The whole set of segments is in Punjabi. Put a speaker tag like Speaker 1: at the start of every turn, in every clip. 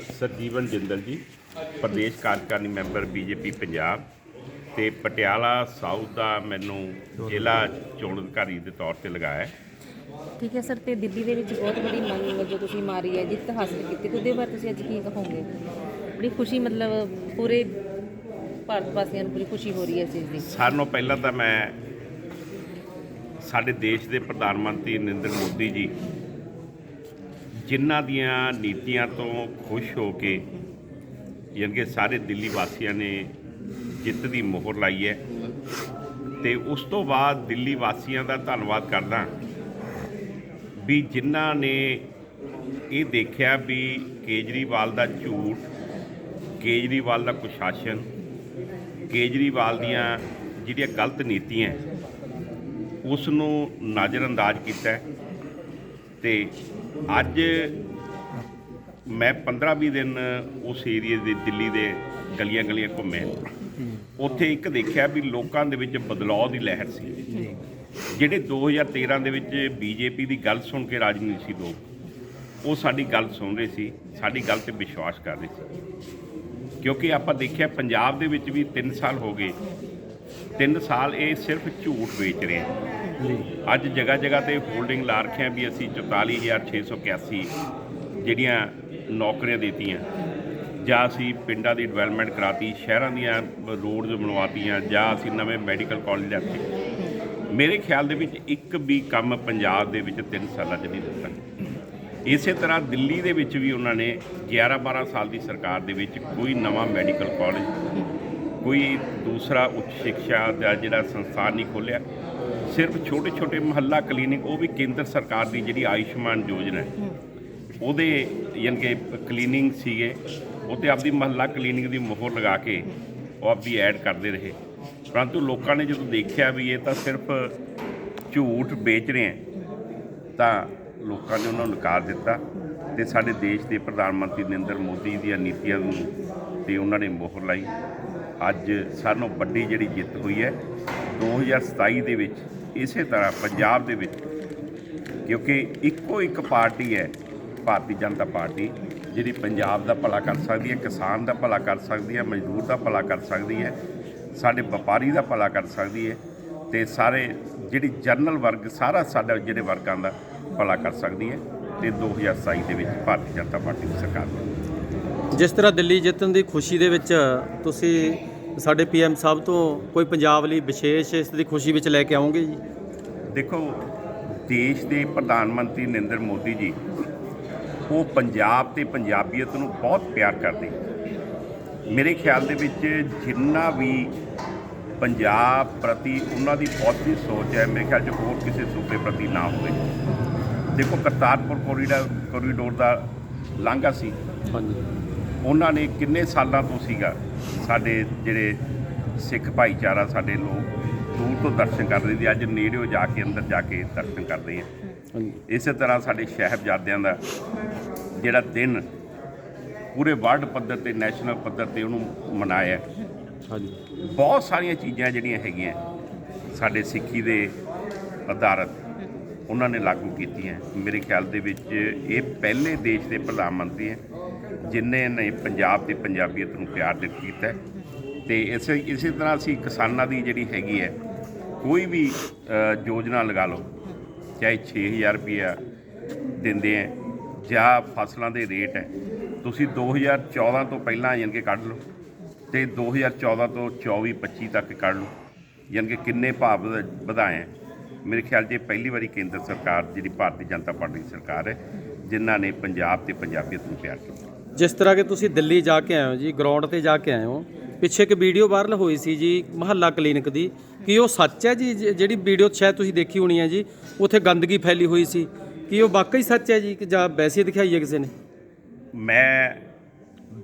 Speaker 1: ਸਰਜੀਵਨ ਜਿੰਦਲ ਜੀ ਪ੍ਰਦੇਸ਼ ਕਾਰਜਕਾਰਨੀ ਮੈਂਬਰ ਬੀਜੇਪੀ ਪੰਜਾਬ ਤੇ ਪਟਿਆਲਾ ਸਾਊਥ ਦਾ ਮੈਨੂੰ ਜ਼ਿਲ੍ਹਾ ਚੋਣ ਅਧਿਕਾਰੀ ਦੇ ਤੌਰ ਤੇ ਲਗਾਇਆ ਹੈ।
Speaker 2: ਠੀਕ ਹੈ ਸਰ ਤੇ ਦਿੱਲੀ ਦੇ ਵਿੱਚ ਬਹੁਤ ਬੜੀ ਮੰਗ ਵਜੋਂ ਤੁਸੀਂ ਮਾਰੀ ਹੈ ਜਿੱਤ ਹਾਸਲ ਕੀਤੀ। ਤੇ ਉਹਦੇ ਬਾਰੇ ਤੁਸੀਂ ਅੱਜ ਕੀ ਕਹੋਗੇ? ਬੜੀ ਖੁਸ਼ੀ ਮਤਲਬ ਪੂਰੇ ਭਾਰਤ ਵਾਸੀਆਂ ਨੂੰ ਬੜੀ ਖੁਸ਼ੀ ਹੋ ਰਹੀ ਹੈ ਇਸ ਚੀਜ਼ ਦੀ।
Speaker 1: ਸਾਰਿਆਂ ਨਾਲੋਂ ਪਹਿਲਾਂ ਤਾਂ ਮੈਂ ਸਾਡੇ ਦੇਸ਼ ਦੇ ਪ੍ਰਧਾਨ ਮੰਤਰੀ ਨਰਿੰਦਰ ਮੋਦੀ ਜੀ ਜਿਨ੍ਹਾਂ ਦੀਆਂ ਨੀਤੀਆਂ ਤੋਂ ਖੁਸ਼ ਹੋ ਕੇ ਯਾਨੀ ਕਿ ਸਾਰੇ ਦਿੱਲੀ ਵਾਸੀਆਂ ਨੇ ਜਿੱਤ ਦੀ ਮੋਹਰ ਲਾਈ ਹੈ ਤੇ ਉਸ ਤੋਂ ਬਾਅਦ ਦਿੱਲੀ ਵਾਸੀਆਂ ਦਾ ਧੰਨਵਾਦ ਕਰਦਾ ਵੀ ਜਿਨ੍ਹਾਂ ਨੇ ਇਹ ਦੇਖਿਆ ਵੀ ਕੇਜਰੀਵਾਲ ਦਾ ਝੂਠ ਕੇਜਰੀਵਾਲ ਦਾ ਕੁਸ਼ਾਸਨ ਕੇਜਰੀਵਾਲ ਦੀਆਂ ਜਿਹੜੀਆਂ ਗਲਤ ਨੀਤੀਆਂ ਹੈ, ਉਸ ਨੂੰ ਨਜ਼ਰਅੰਦਾਜ਼ ਕੀਤਾ ਹੈ ਤੇ ਅੱਜ ਮੈਂ 15-20 ਦਿਨ ਉਸ ਏਰੀਏ ਦੇ ਦਿੱਲੀ ਦੇ ਗਲੀਆਂ ਗਲੀਆਂ ਘੁੰਮੇ ਉੱਥੇ ਇੱਕ ਦੇਖਿਆ ਵੀ ਲੋਕਾਂ ਦੇ ਵਿੱਚ ਬਦਲਾਅ ਦੀ ਲਹਿਰ ਸੀ। ਜਿਹੜੇ 2013 ਦੇ ਵਿੱਚ ਬੀਜੇਪੀ ਦੀ ਗੱਲ ਸੁਣ ਕੇ ਰਾਜਨੀਤੀ ਸੀ ਲੋਕ, ਉਹ ਸਾਡੀ ਗੱਲ ਸੁਣ ਰਹੇ ਸੀ, ਸਾਡੀ ਗੱਲ ਤੇ ਵਿਸ਼ਵਾਸ ਕਰ ਰਹੇ ਸੀ। ਕਿਉਂਕਿ ਆਪਾਂ ਦੇਖਿਆ ਪੰਜਾਬ ਦੇ ਵਿੱਚ ਵੀ 3 ਸਾਲ ਹੋ ਗਏ 3 ਸਾਲ ਇਹ ਸਿਰਫ ਝੂਠ ਵੇਚ ਰਹੇ ਆ। ਅੱਜ ਜਗ੍ਹਾ ਜਗ੍ਹਾ ਤੇ ਹੋਲਡਿੰਗ ਲਾ ਰੱਖਿਆ ਵੀ ਅਸੀਂ 44681 ਜਿਹੜੀਆਂ ਨੌਕਰੀਆਂ ਦਿੱਤੀਆਂ ਜਾਂ ਅਸੀਂ ਪਿੰਡਾਂ ਦੀ ਡਿਵੈਲਪਮੈਂਟ ਕਰਾਤੀ ਸ਼ਹਿਰਾਂ ਦੀਆਂ ਰੋਡਸ ਬਣਵਾਤੀਆਂ ਜਾਂ ਅਸੀਂ ਨਵੇਂ ਮੈਡੀਕਲ ਕਾਲਜ ਲਿਆਤੇ ਮੇਰੇ ਖਿਆਲ ਦੇ ਵਿੱਚ ਇੱਕ ਵੀ ਕੰਮ ਪੰਜਾਬ ਦੇ ਵਿੱਚ 3 ਸਾਲਾਂ 'ਚ ਨਹੀਂ ਦਿੱਤਾ। ਇਸੇ ਤਰ੍ਹਾਂ ਦਿੱਲੀ ਦੇ ਵਿੱਚ ਵੀ ਉਹਨਾਂ ਨੇ 11-12 ਸਾਲ ਦੀ ਸਰਕਾਰ ਦੇ ਵਿੱਚ ਕੋਈ ਨਵਾਂ ਮੈਡੀਕਲ ਕਾਲਜ ਕੋਈ ਦੂਸਰਾ ਉੱਚ ਸਿੱਖਿਆ ਦਾ ਜਿਹੜਾ ਸੰਸਥਾਨ ਨਹੀਂ ਖੋਲਿਆ ਸਿਰਫ ਛੋਟੇ-ਛੋਟੇ ਮਹੱਲਾ ਕਲੀਨਿਕ ਉਹ ਵੀ ਕੇਂਦਰ ਸਰਕਾਰ ਦੀ ਜਿਹੜੀ ਆਯੁਸ਼ਮਾਨ ਯੋਜਨਾ ਹੈ। ਉਹਦੇ ਯਾਨੀ ਕਿ ਕਲੀਨਿੰਗ ਸੀਗੇ ਉਹ ਤੇ ਆਪਦੀ ਮਹੱਲਾ ਕਲੀਨਿਕ ਦੀ ਮੋਹਰ ਲਗਾ ਕੇ ਉਹ ਆਪਦੀ ਐਡ ਕਰਦੇ ਰਹੇ। ਪਰੰਤੂ ਲੋਕਾਂ ਨੇ ਜਦੋਂ ਦੇਖਿਆ ਵੀ ਇਹ ਤਾਂ ਸਿਰਫ ਝੂਠ ਵੇਚ ਰਹੇ ਹੈ ਤਾਂ ਲੋਕਾਂ ਨੇ ਉਹਨਾਂ ਨੂੰ ਨਕਾਰ ਦਿੱਤਾ ਤੇ ਸਾਡੇ ਦੇਸ਼ ਦੇ ਪ੍ਰਧਾਨ ਮੰਤਰੀ ਨਰਿੰਦਰ ਮੋਦੀ ਦੀਆਂ ਨੀਤੀਆਂ ਨੂੰ ਤੇ ਉਹਨਾਂ ਨੇ ਮੋਹਰ ਲਾਈ। ਅੱਜ ਸਾਨੂੰ ਵੱਡੀ ਜਿਹੜੀ ਜਿੱਤ ਹੋਈ ਹੈ 2027 ਦੇ ਵਿੱਚ ਇਸੇ ਤਰ੍ਹਾਂ ਪੰਜਾਬ ਦੇ ਵਿੱਚ, ਕਿਉਂਕਿ ਇੱਕੋ ਇੱਕ ਪਾਰਟੀ ਹੈ, ਭਾਰਤੀ ਜਨਤਾ ਪਾਰਟੀ, ਜਿਹੜੀ ਪੰਜਾਬ ਦਾ ਭਲਾ ਕਰ ਸਕਦੀ ਹੈ, ਕਿਸਾਨ ਦਾ ਭਲਾ ਕਰ ਸਕਦੀ ਹੈ, ਮਜ਼ਦੂਰ ਦਾ ਭਲਾ ਕਰ ਸਕਦੀ ਹੈ, ਸਾਡੇ ਵਪਾਰੀ ਦਾ ਭਲਾ ਕਰ ਸਕਦੀ ਹੈ ਤੇ ਸਾਰੇ ਜਿਹੜੀ ਜਨਰਲ ਵਰਗ, ਸਾਰਾ ਸਾਡਾ ਜਿਹੜੇ ਵਰਗਾਂ ਦਾ ਭਲਾ ਕਰ ਸਕਦੀ ਹੈ ਤੇ 2027 ਦੇ ਵਿੱਚ ਭਾਰਤੀ ਜਨਤਾ ਪਾਰਟੀ ਦੀ ਸਰਕਾਰ
Speaker 3: ਜਿਸ ਤਰ੍ਹਾਂ ਦਿੱਲੀ ਜਿੱਤਣ ਦੀ ਖੁਸ਼ੀ ਦੇ ਵਿੱਚ ਤੁਸੀਂ ਸਾਡੇ ਪੀਐਮ ਸਾਹਿਬ ਤੋਂ ਕੋਈ ਪੰਜਾਬ ਲਈ ਵਿਸ਼ੇਸ਼ ਇਸ ਦੀ ਖੁਸ਼ੀ ਵਿੱਚ ਲੈ ਕੇ ਆਉਂਗੇ ਜੀ?
Speaker 1: ਦੇਖੋ ਦੇਸ਼ ਦੇ ਪ੍ਰਧਾਨ ਮੰਤਰੀ ਨਰਿੰਦਰ ਮੋਦੀ ਜੀ ਉਹ ਪੰਜਾਬ ਤੇ ਪੰਜਾਬੀਅਤ ਨੂੰ ਬਹੁਤ ਪਿਆਰ ਕਰਦੇ ਮੇਰੇ ਖਿਆਲ ਦੇ ਵਿੱਚ ਜਿੰਨਾ ਵੀ ਪੰਜਾਬ ਪ੍ਰਤੀ ਉਹਨਾਂ ਦੀ ਪੋਜ਼ਿਟਿਵ ਸੋਚ ਹੈ ਮੇਰੇ ਖਿਆਲ 'ਚ ਹੋਰ ਕਿਸੇ ਸੂਬੇ ਪ੍ਰਤੀ ਨਾ ਹੋਵੇ। ਦੇਖੋ ਕਰਤਾਰਪੁਰ ਕੋਰੀਡੋਰ ਕੋਰੀਡੋਰ ਦਾ ਲਾਂਘਾ ਸੀ।
Speaker 3: ਹਾਂਜੀ।
Speaker 1: ਉਹਨਾਂ ਨੇ ਕਿੰਨੇ ਸਾਲਾਂ ਤੋਂ ਸੀਗਾ? ਸਾਡੇ ਜਿਹੜੇ ਸਿੱਖ ਭਾਈਚਾਰਾ ਸਾਡੇ ਲੋਕ ਦੂਰ ਤੋਂ ਦਰਸ਼ਨ ਕਰਦੇ ਸੀ। ਅੱਜ ਨੇੜਿਓ ਜਾ ਕੇ ਅੰਦਰ ਜਾ ਕੇ ਦਰਸ਼ਨ ਕਰਦੇ ਆ। ਇਸੇ ਤਰ੍ਹਾਂ ਸਾਡੇ ਸਾਹਿਬਜ਼ਾਦਿਆਂ ਦਾ ਜਿਹੜਾ ਦਿਨ ਪੂਰੇ ਵਰਲਡ ਪੱਧਰ ਤੇ ਨੈਸ਼ਨਲ ਪੱਧਰ ਤੇ ਉਹਨੂੰ ਮਨਾਇਆ।
Speaker 3: ਹਾਂਜੀ।
Speaker 1: ਬਹੁਤ ਸਾਰੀਆਂ ਚੀਜ਼ਾਂ ਜਿਹੜੀਆਂ ਹੈਗੀਆਂ ਸਾਡੇ ਸਿੱਖੀ ਦੇ ਆਧਾਰਿਤ ਉਹਨਾਂ ਨੇ ਲਾਗੂ ਕੀਤੀਆਂ। ਮੇਰੇ ਖਿਆਲ ਦੇ ਵਿੱਚ ਇਹ ਪਹਿਲੇ ਦੇਸ਼ ਦੇ ਪ੍ਰਧਾਨ ਮੰਤਰੀ ਹੈ। ਜਿਨ੍ਹਾਂ ਨੇ ਪੰਜਾਬ ਤੇ ਪੰਜਾਬੀਅਤ ਨੂੰ ਪਿਆਰ ਦਿੱਤਾ ਕੀਤਾ ਹੈ। ਤੇ ਇਸੇ ਇਸੇ ਤਰ੍ਹਾਂ ਅਸੀਂ ਕਿਸਾਨਾਂ ਦੀ ਜਿਹੜੀ ਹੈਗੀ ਹੈ, ਕੋਈ ਵੀ ਯੋਜਨਾ ਲਗਾ ਲਓ, ਚਾਹੇ 6000 ਰੁਪਇਆ ਦਿੰਦੇ ਹੈ ਜਾਂ ਫਸਲਾਂ ਦੇ ਰੇਟ ਹੈ, ਤੁਸੀਂ 2014 ਤੋਂ ਪਹਿਲਾਂ ਯਾਨੀ ਕਿ ਕੱਢ ਲਓ ਤੇ 2014 ਤੋਂ 24 25 ਤੱਕ ਕੱਢ ਲਓ, ਯਾਨੀ ਕਿ ਕਿੰਨੇ ਭਾਅ ਵਧਾਏ ਮੇਰੇ ਖਿਆਲ 'ਚ ਪਹਿਲੀ ਵਾਰੀ ਕੇਂਦਰ ਸਰਕਾਰ, ਜਿਹੜੀ ਭਾਰਤੀ ਜਨਤਾ ਪਾਰਟੀ ਦੀ ਸਰਕਾਰ ਹੈ, ਜਿਨ੍ਹਾਂ ਨੇ ਪੰਜਾਬ ਤੇ ਪੰਜਾਬੀਅਤ ਨੂੰ ਪਿਆਰ ਕੀਤਾ
Speaker 3: ਜਿਸ ਤਰ੍ਹਾਂ ਕਿ ਤੁਸੀਂ ਦਿੱਲੀ ਜਾ ਕੇ ਆਏ ਹੋ ਜੀ ਗਰਾਊਂਡ ਤੇ ਜਾ ਕੇ ਆਏ ਹੋ ਪਿੱਛੇ ਇੱਕ ਵੀਡੀਓ ਵਾਇਰਲ ਹੋਈ ਸੀ ਜੀ ਮਹੱਲਾ ਕਲੀਨਿਕ ਦੀ ਕੀ ਉਹ ਸੱਚ ਹੈ ਜੀ ਜਿਹੜੀ ਵੀਡੀਓ ਸ਼ਾਇਦ ਤੁਸੀਂ ਦੇਖੀ ਹੋਣੀ ਹੈ ਜੀ ਉੱਥੇ ਗੰਦਗੀ ਫੈਲੀ ਹੋਈ ਸੀ ਕੀ ਉਹ ਵਾਕਈ ਸੱਚ ਹੈ ਜੀ ਕਿ ਜਾਂ ਵੈਸੇ ਦਿਖਾਈ ਹੈ ਕਿਸੇ ਨੇ?
Speaker 1: ਮੈਂ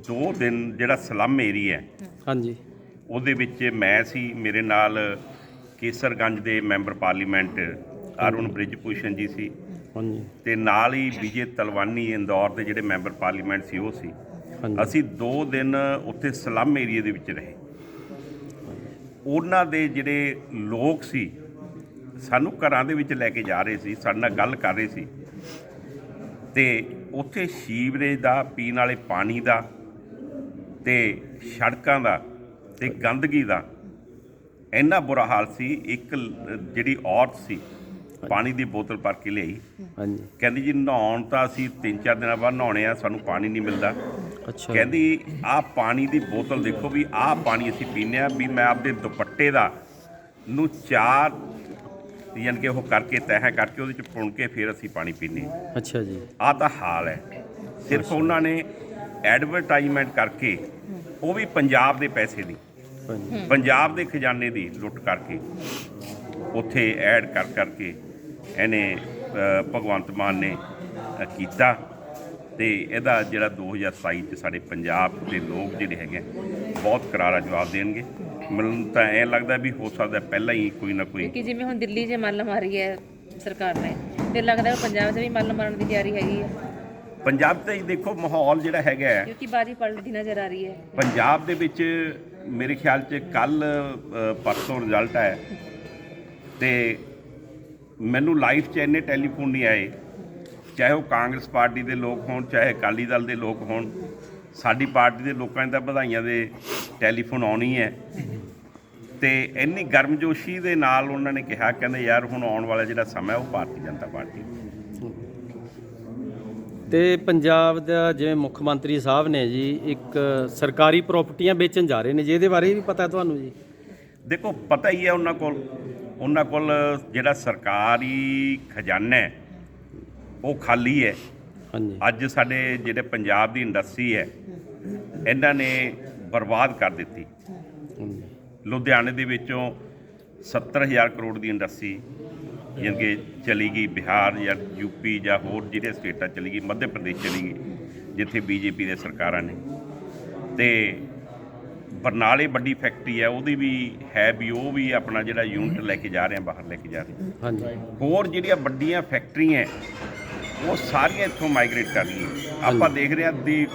Speaker 1: ਦੋ ਦਿਨ ਜਿਹੜਾ ਸਲਮ ਏਰੀਆ ਹੈ
Speaker 3: ਹਾਂਜੀ।
Speaker 1: ਉਹਦੇ ਵਿੱਚ ਮੈਂ ਸੀ ਮੇਰੇ ਨਾਲ ਕੇਸਰਗੰਜ ਦੇ ਮੈਂਬਰ ਪਾਰਲੀਮੈਂਟ ਅਰੁਣ ਬ੍ਰਿਜਭੂਸ਼ਣ ਜੀ ਸੀ
Speaker 3: ਹਾਂਜੀ।
Speaker 1: ਤੇ ਨਾਲ ਹੀ ਵਿਜੇ ਤਲਵਾਨੀ ਇੰਦੌਰ ਦੇ ਜਿਹੜੇ ਮੈਂਬਰ ਪਾਰਲੀਮੈਂਟ ਸੀ ਉਹ ਸੀ। ਅਸੀਂ 2 ਦਿਨ ਉੱਥੇ ਸਲਮ ਏਰੀਆ ਦੇ ਵਿੱਚ ਰਹੇ। ਉਹਨਾਂ ਦੇ ਜਿਹੜੇ ਲੋਕ ਸੀ ਸਾਨੂੰ ਘਰਾਂ ਦੇ ਵਿੱਚ ਲੈ ਕੇ ਜਾ ਰਹੇ ਸੀ ਸਾਡੇ ਨਾਲ ਗੱਲ ਕਰ ਰਹੇ ਸੀ। ਤੇ ਉੱਥੇ ਸੀਵਰੇਜ ਦਾ ਪੀਣ ਵਾਲੇ ਪਾਣੀ ਦਾ ਤੇ ਸੜਕਾਂ ਦਾ ਤੇ ਗੰਦਗੀ ਦਾ ਇੰਨਾ ਬੁਰਾ ਹਾਲ ਸੀ। ਇੱਕ ਜਿਹੜੀ ਔਰਤ ਸੀ ਪਾਣੀ ਦੀ ਬੋਤਲ ਭਰ ਕੇ ਲਿਆਈ।
Speaker 3: ਹਾਂਜੀ।
Speaker 1: ਕਹਿੰਦੀ ਜੀ ਨਹਾਉਣ ਤਾਂ ਅਸੀਂ ਤਿੰਨ ਚਾਰ ਦਿਨਾਂ ਬਾਅਦ ਨਹਾਉਣੇ ਆ ਸਾਨੂੰ ਪਾਣੀ ਨਹੀਂ ਮਿਲਦਾ।
Speaker 3: ਅੱਛਾ।
Speaker 1: ਕਹਿੰਦੀ ਆਹ ਪਾਣੀ ਦੀ ਬੋਤਲ ਦੇਖੋ ਵੀ ਆਹ ਪਾਣੀ ਅਸੀਂ ਪੀਂਦੇ ਆ ਵੀ ਮੈਂ ਆਪਦੇ ਦੁਪੱਟੇ ਦਾ ਨੂੰ ਚਾਰ ਯਾਨੀ ਕਿ ਉਹ ਕਰਕੇ ਤੈਹਾਂ ਕਰਕੇ ਉਹਦੇ ਚ ਪੁਣ ਕੇ ਫਿਰ ਅਸੀਂ ਪਾਣੀ ਹਾਂ
Speaker 3: ਅੱਛਾ ਜੀ।
Speaker 1: ਆਹ ਤਾਂ ਹਾਲ ਹੈ। ਸਿਰਫ ਉਹਨਾਂ ਨੇ ਐਡਵਰਟਾਈਜ਼ਮੈਂਟ ਕਰਕੇ ਉਹ ਵੀ ਪੰਜਾਬ ਦੇ ਪੈਸੇ ਦੀ ਪੰਜਾਬ ਦੇ ਖਜ਼ਾਨੇ ਦੀ ਲੁੱਟ ਕਰਕੇ ਉੱਥੇ ਐਡ ਕਰ ਕਰਕੇ ਇਹਨੇ ਭਗਵੰਤ ਮਾਨ ਨੇ ਕੀਤਾ। ਤੇ ਇਹਦਾ ਜਿਹੜਾ 2027 ਚ ਸਾਡੇ ਪੰਜਾਬ ਦੇ ਲੋਕ ਜਿਹੜੇ ਹੈਗੇ ਬਹੁਤ ਕਰਾਰਾ ਜਵਾਬ ਦੇਣਗੇ। ਮੈਨੂੰ ਤਾਂ ਐ ਲੱਗਦਾ ਵੀ ਹੋ ਸਕਦਾ ਪਹਿਲਾਂ ਹੀ ਕੋਈ ਨਾ ਕੋਈ
Speaker 2: ਕਿਉਂਕਿ ਜਿਵੇਂ ਹੁਣ ਦਿੱਲੀ 'ਚ ਮੱਲ ਮਾਰੀ ਹੈ ਸਰਕਾਰ ਨੇ ਤੇ ਲੱਗਦਾ ਹੈ ਪੰਜਾਬ 'ਚ ਵੀ ਮੱਲ ਮਾਰਨ ਦੀ ਤਿਆਰੀ ਹੈਗੀ ਹੈ
Speaker 1: ਪੰਜਾਬ ਤੇ ਹੀ ਦੇਖੋ ਮਾਹੌਲ ਜਿਹੜਾ ਹੈਗਾ ਹੈ,
Speaker 2: ਕਿਉਂਕਿ ਬਾਜੀ ਪਲਟਦੀ ਨਜ਼ਰ ਆ ਰਹੀ ਹੈ।
Speaker 1: ਪੰਜਾਬ ਦੇ ਵਿੱਚ ਮੇਰੇ ਖਿਆਲ 'ਚ ਕੱਲ ਪਰਸੋਂ ਰਿਜ਼ਲਟ ਆਇਆ ਤੇ ਮੈਨੂੰ ਲਾਈਫ 'ਚ ਇੰਨੇ ਟੈਲੀਫੋਨ ਨਹੀਂ ਆਏ। ਚਾਹੇ ਉਹ ਕਾਂਗਰਸ ਪਾਰਟੀ ਦੇ ਲੋਕ ਹੋਣ ਚਾਹੇ ਅਕਾਲੀ ਦਲ ਦੇ ਲੋਕ ਹੋਣ ਸਾਡੀ ਪਾਰਟੀ ਦੇ ਲੋਕਾਂ ਨੇ ਤਾਂ ਵਧਾਈਆਂ ਦੇ ਟੈਲੀਫੋਨ ਆਉਣੀ ਹੈ। ਤੇ ਇੰਨੀ ਗਰਮਜੋਸ਼ੀ ਦੇ ਨਾਲ ਉਹਨਾਂ ਨੇ ਕਿਹਾ ਕਹਿੰਦੇ ਯਾਰ ਹੁਣ ਆਉਣ ਵਾਲਾ ਜਿਹੜਾ ਸਮਾਂ ਉਹ ਭਾਰਤੀ ਜਨਤਾ ਪਾਰਟੀ
Speaker 3: ਤੇ ਪੰਜਾਬ ਦਾ ਜਿਵੇਂ ਮੁੱਖ ਮੰਤਰੀ ਸਾਹਿਬ ਨੇ ਜੀ ਇੱਕ ਸਰਕਾਰੀ ਪ੍ਰਾਪਰਟੀਆਂ ਵੇਚਣ ਜਾ ਰਹੇ ਨੇ ਜੀ ਇਹਦੇ ਬਾਰੇ ਵੀ ਪਤਾ ਤੁਹਾਨੂੰ ਜੀ?
Speaker 1: ਦੇਖੋ ਪਤਾ ਹੀ ਹੈ ਉਹਨਾਂ ਕੋਲ। ਉਹਨਾਂ ਕੋਲ ਜਿਹੜਾ ਸਰਕਾਰੀ ਖਜ਼ਾਨਾ ਹੈ ਉਹ ਖਾਲੀ ਹੈ।
Speaker 3: ਹਾਂਜੀ।
Speaker 1: ਅੱਜ ਸਾਡੇ ਜਿਹੜੇ ਪੰਜਾਬ ਦੀ ਇੰਡਸਟਰੀ ਹੈ ਇਹਨਾਂ ਨੇ ਬਰਬਾਦ ਕਰ ਦਿੱਤੀ। ਲੁਧਿਆਣੇ ਦੇ ਵਿੱਚੋਂ 70000 ਕਰੋੜ ਦੀ ਇੰਡਸਟਰੀ ਕਿ ਚਲੀ ਗਈ ਬਿਹਾਰ ਜਾਂ ਯੂਪੀ ਜਾਂ ਹੋਰ ਜਿਹੜੇ ਸਟੇਟਾਂ ਚਲੀ ਗਈ ਮੱਧ ਪ੍ਰਦੇਸ਼ ਚਲੀ ਗਈ ਜਿੱਥੇ ਬੀਜੇਪੀ ਦੇ ਸਰਕਾਰਾਂ ਨੇ। ਤੇ ਬਰਨਾਲੇ ਵੱਡੀ ਫੈਕਟਰੀ ਹੈ ਉਹਦੀ ਵੀ ਹੈ ਵੀ ਉਹ ਵੀ ਆਪਣਾ ਜਿਹੜਾ ਯੂਨਿਟ ਲੈ ਕੇ ਜਾ ਰਹੇ ਆ ਬਾਹਰ ਲੈ ਕੇ ਜਾ ਰਹੇ ਆ।
Speaker 3: ਹਾਂਜੀ।
Speaker 1: ਹੋਰ ਜਿਹੜੀਆਂ ਵੱਡੀਆਂ ਫੈਕਟਰੀਆਂ ਹੈ, ਉਹ ਸਾਰੀਆਂ ਇੱਥੋਂ ਮਾਈਗ੍ਰੇਟ ਕਰ ਰਹੀਆਂ ਆਪਾਂ ਦੇਖ ਰਹੇ ਹਾਂ ਦੀ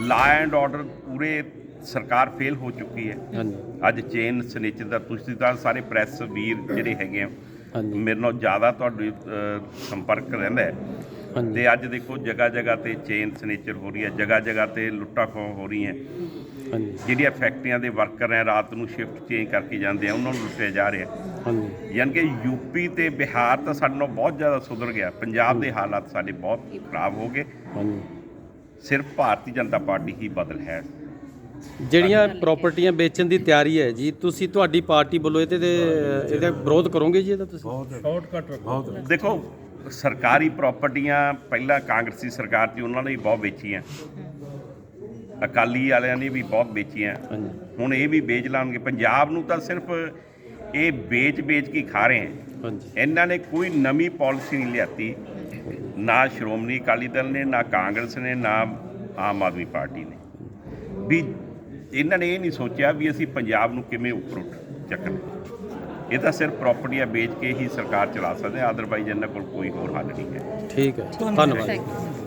Speaker 1: ਲਾ ਐਂਡ ਆਰਡਰ ਪੂਰੇ ਸਰਕਾਰ ਫੇਲ ਹੋ ਚੁੱਕੀ ਹੈ।
Speaker 3: ਹਾਂਜੀ।
Speaker 1: ਅੱਜ ਚੇਨ ਸਨੇਚਰ ਦਾ ਤੁਸੀਂ ਤਾਂ ਸਾਰੇ ਪ੍ਰੈਸ ਵੀਰ ਜਿਹੜੇ ਹੈਗੇ ਆ
Speaker 3: ਹਾਂਜੀ।
Speaker 1: ਮੇਰੇ ਨਾਲ ਜ਼ਿਆਦਾ ਤੁਹਾਡੇ ਅਹ, ਸੰਪਰਕ ਰਹਿੰਦਾ ਹੈ।
Speaker 3: ਹਾਂਜੀ।
Speaker 1: ਤੇ ਅੱਜ ਦੇਖੋ ਜਗ੍ਹਾ ਜਗ੍ਹਾ ਤੇ ਚੇਨ ਸਨੇਚਰ ਹੋ ਰਹੀ ਹੈ ਜਗ੍ਹਾ ਜਗ੍ਹਾ ਤੇ ਲੁੱਟਾਂ ਖੋਹ ਹੋ ਰਹੀਆਂ।
Speaker 3: ਹਾਂਜੀ।
Speaker 1: ਜਿਹੜੀਆਂ ਫੈਕਟਰੀਆਂ ਦੇ ਵਰਕਰ ਹੈ ਰਾਤ ਨੂੰ ਸ਼ਿਫਟ ਚੇਂਜ ਕਰਕੇ ਜਾਂਦੇ ਆ ਉਹਨਾਂ ਨੂੰ ਲੁੱਟਿਆ ਜਾ ਰਿਹਾ।
Speaker 3: ਹਾਂਜੀ।
Speaker 1: ਯਾਨੀ ਕਿ ਯੂਪੀ ਤੇ ਬਿਹਾਰ ਤਾਂ ਸਾਡੇ ਨਾਲੋਂ ਬਹੁਤ ਜ਼ਿਆਦਾ ਸੁਧਰ ਗਿਆ। ਪੰਜਾਬ ਦੇ ਹਾਲਾਤ ਸਾਡੇ ਬਹੁਤ ਖਰਾਬ ਹੋ ਗਏ।
Speaker 3: ਹਾਂਜੀ।
Speaker 1: ਸਿਰਫ ਭਾਰਤੀ ਜਨਤਾ ਪਾਰਟੀ ਹੀ ਬਦਲ ਹੈ।
Speaker 3: ਜਿਹੜੀਆਂ ਪ੍ਰਾਪਰਟੀਆਂ ਵੇਚਣ ਦੀ ਤਿਆਰੀ ਹੈ ਜੀ ਤੁਸੀਂ ਤੁਹਾਡੀ ਪਾਰਟੀ ਵੱਲੋਂ ਇਹਦੇ ਤੇ ਇਹਦਾ ਵਿਰੋਧ ਕਰੋਗੇ ਜੀ ਇਹਦਾ ਤੁਸੀਂ?
Speaker 1: ਦੇਖੋ ਸਰਕਾਰੀ ਪ੍ਰਾਪਰਟੀਆਂ ਪਹਿਲਾਂ ਕਾਂਗਰਸੀ ਸਰਕਾਰ ਸੀ ਉਹਨਾਂ ਨੇ ਵੀ ਬਹੁਤ ਵੇਚੀਆਂ। ਅਕਾਲੀ ਵਾਲਿਆਂ ਨੇ ਵੀ ਬਹੁਤ ਵੇਚੀਆਂ। ਹੁਣ ਇਹ ਵੀ ਵੇਚ ਲਾਂਗੇ। ਪੰਜਾਬ ਨੂੰ ਤਾਂ ਸਿਰਫ ਇਹ ਵੇਚ-ਵੇਚ ਕੇ ਖਾ ਰਹੇ ਹੈ।
Speaker 3: ਹਾਂਜੀ।
Speaker 1: ਇਹਨਾਂ ਨੇ ਕੋਈ ਨਵੀਂ ਪਾਲਿਸੀ ਨਹੀਂ ਲਿਆਤੀ। ਨਾ ਸ਼੍ਰੋਮਣੀ ਅਕਾਲੀ ਦਲ ਨੇ ਨਾ ਕਾਂਗਰਸ ਨੇ ਨਾ ਆਮ ਆਦਮੀ ਪਾਰਟੀ ਨੇ। ਵੀ ਇਹਨਾਂ ਨੇ ਇਹ ਨਹੀਂ ਸੋਚਿਆ ਵੀ ਅਸੀਂ ਪੰਜਾਬ ਨੂੰ ਕਿਵੇਂ ਉੱਪਰ ਉੱਠ ਚੱਕਣਾ। ਇਹ ਤਾਂ ਸਿਰਫ ਪ੍ਰਾਪਰਟੀਆਂ ਵੇਚ ਕੇ ਹੀ ਸਰਕਾਰ ਚਲਾ ਸਕਦੇ ਆ। ਅਦਰਵਾਈਜ਼ ਇਹਨਾਂ ਕੋਲ ਕੋਈ ਹੋਰ ਹੱਲ ਨਹੀਂ ਹੈ।
Speaker 3: ਠੀਕ ਹੈ। ਧੰਨਵਾਦ.